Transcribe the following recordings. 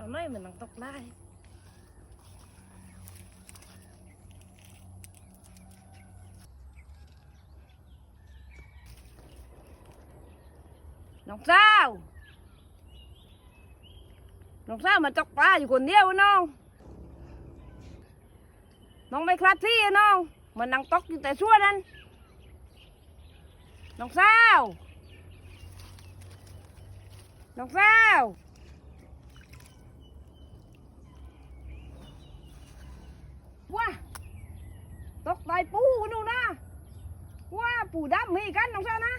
เอาหน่อยมันต้องตกได้น้องสาวน้องสาวมาตกปลาอยู่คนเดียวน้อง น้องไม่คลาดที่น้องมันนั่งตกอยู่แต่ชั่วนั้น น้องสาว น้องสาวว้าตกตายปูนู่นนะว้า ปูดำมีกันน้องสาวนะ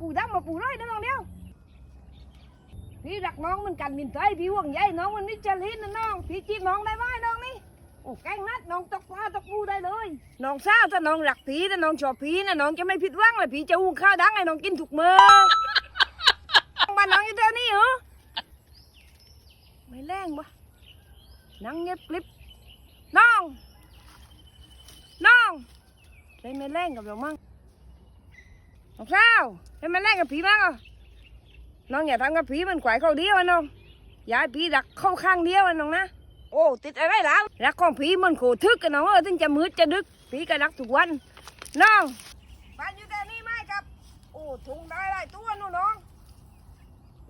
ปูดำมาปูร้อยนะน้องเดียวพี่รักน้องเหมันกันมินใจพี่ห่วงใยน้องมันนิจลินนะน้องพี่จีบน้องได้ไหมน้องนี่โอ้แกงนัดน้องตกปลาตกปูได้เลย น้องสาวถ้าน้องรักพีถ้าน้องชอบพีนะน้องจะไม่ผิดหวังเลยพี่จะหุงข้าวดังให้น้องกินทุกมือบ้านน้องอยู่แถวนี้เหรอไม่แรงปะนั่งเงียบกลิบน้อง น้องได้ไม่แรงกับเรามั่ง น้องสาวได้ไม่แรงกับผีมั่งอะน้องอย่าทำกับผีมันขวายเข้าเดียวอะน้องอย่าให้ผีดักเข้าข้างเดียวอะน้องนะโอ้ติดอะไรแล้วรักของผีมันโขทึกกันน้องเออถึงจะมืดจะดึกผีก็รักทุกวันน้องบ้านอยู่แต่นี่ไหมครับ โอ้ถุงได้หลายตัวนู่นน้อง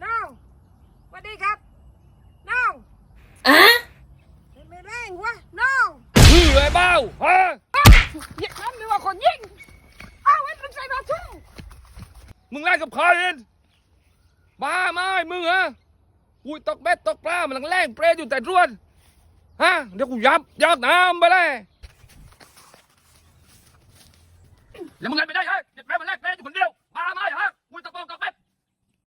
น้องสวัสดีครับน้องอะไม่แรงวะน้องชื่อไอ้เบ้าฮะ ยิงนั่นหรือว่าคนยิงอ้าวไอ้เป็นใส่บาทุ่ง มึงไล่กับใครเองมาไม่มึงฮะอุ้ยตกเบ็ดตกปลามันลังแรงเปรย์อยู่แต่รวนฮะเดี๋ยวกูยับยักน้ำไปเลยแล้วมึง